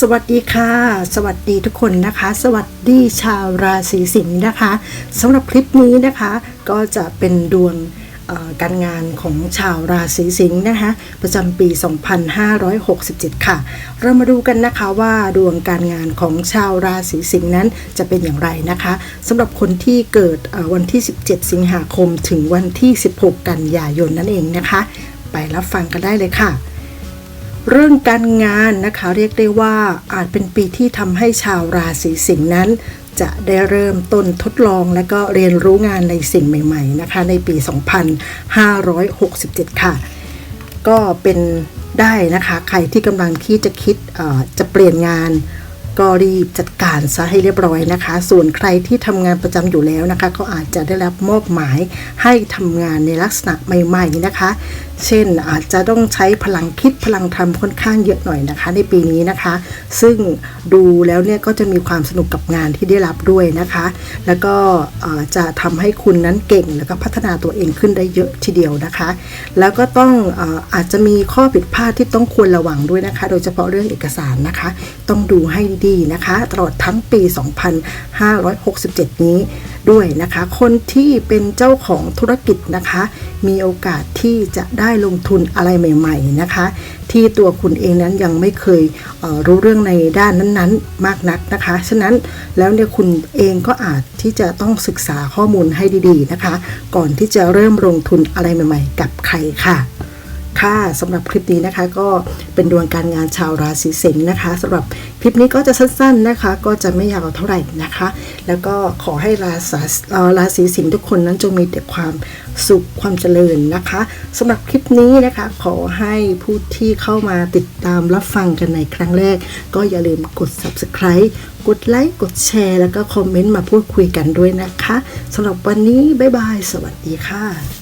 สวัสดีค่ะ สวัสดีทุกคนนะคะ สวัสดีชาวราศีสิงห์นะคะสำหรับคลิปนี้นะคะก็จะเป็นดวงการงานของชาวราศีสิงห์นะคะ ประจำปี 2567 ค่ะ เรามาดูกันนะคะว่าดวงการงานของชาวราศีสิงห์นั้นจะเป็นอย่างไรนะคะสำหรับคนที่เกิดวันที่ 17 สิงหาคมถึงวันที่ 16 กันยายนนั่นเองนะคะ ไปรับฟังกันได้เลยค่ะ เรื่องการงานนะคะเรียกได้ว่าอาจเป็นปีที่ทำให้ชาวราศีสิงห์นั้น จะได้เริ่มต้นทดลองและก็เรียนรู้งานในสิ่งใหม่ ๆ นะคะ ในปี 2567 ค่ะ ก็เป็นได้นะคะใครที่กำลังที่จะคิดเอ่อจะเปลี่ยนงาน ก็รีบจัดการซะให้เรียบร้อยนะคะ ส่วนใครที่ทำงานประจำอยู่แล้วนะคะ ก็อาจจะได้รับมอบหมายให้ทำงานในลักษณะใหม่ ๆ นะคะ เช่นอาจจะต้องใช้พลังคิดพลังทำค่อนข้างเยอะหน่อยนะคะ ในปีนี้นะคะ ซึ่งดูแล้วเนี่ยก็จะมีความสนุกกับงานที่ได้รับด้วยนะคะ แล้วก็จะทำให้คุณนั้นเก่งแล้วก็พัฒนาตัวเองขึ้นได้เยอะทีเดียวนะคะ แล้วก็ต้องเอ่อาจจะมีข้อผิดพลาดที่ต้องควรระวังด้วยนะคะ โดยเฉพาะเรื่องเอกสารนะคะ ต้องดูให้ดีนะคะ ตลอดทั้งปี 2567 นี้ด้วยนะคะ คนที่เป็นเจ้าของธุรกิจนะคะ มีโอกาสที่จะได้ลงทุนอะไรใหม่ ๆนะคะ ที่ตัวคุณเองนั้นยังไม่เคยเรู้เรื่องในด้านนั้นๆ มากนักนะคะ ฉะนั้นแล้วเนี่ยคุณเองก็อาจที่จะต้องศึกษาข้อมูลให้ดีๆนะคะ ก่อนที่จะเริ่มลงทุนอะไรใหม่ ๆ กับใครค่ะค่ะสำหรับคลิปนี้นะคะก็เป็นดวงการงานชาวราศีสิงห์นะคะสำหรับ คลิปนี้ก็จะสั้นๆนะคะ ก็จะไม่ยาวเท่าไหร่นะคะ แล้วก็ขอให้ราศีราศีสิงห์ทุกคนนั้นจงมีแต่ความสุขความเจริญนะคะสำหรับคลิปนี้นะคะ ขอให้ผู้ที่เข้ามาติดตามรับฟังกันในครั้งแรก ก็อย่าลืมกด subscribe กดไลค์กดแชร์แล้วก็คอมเมนต์มาพูดคุยกันด้วยนะคะสำหรับวันนี้ บ๊ายบาย สวัสดีค่ะ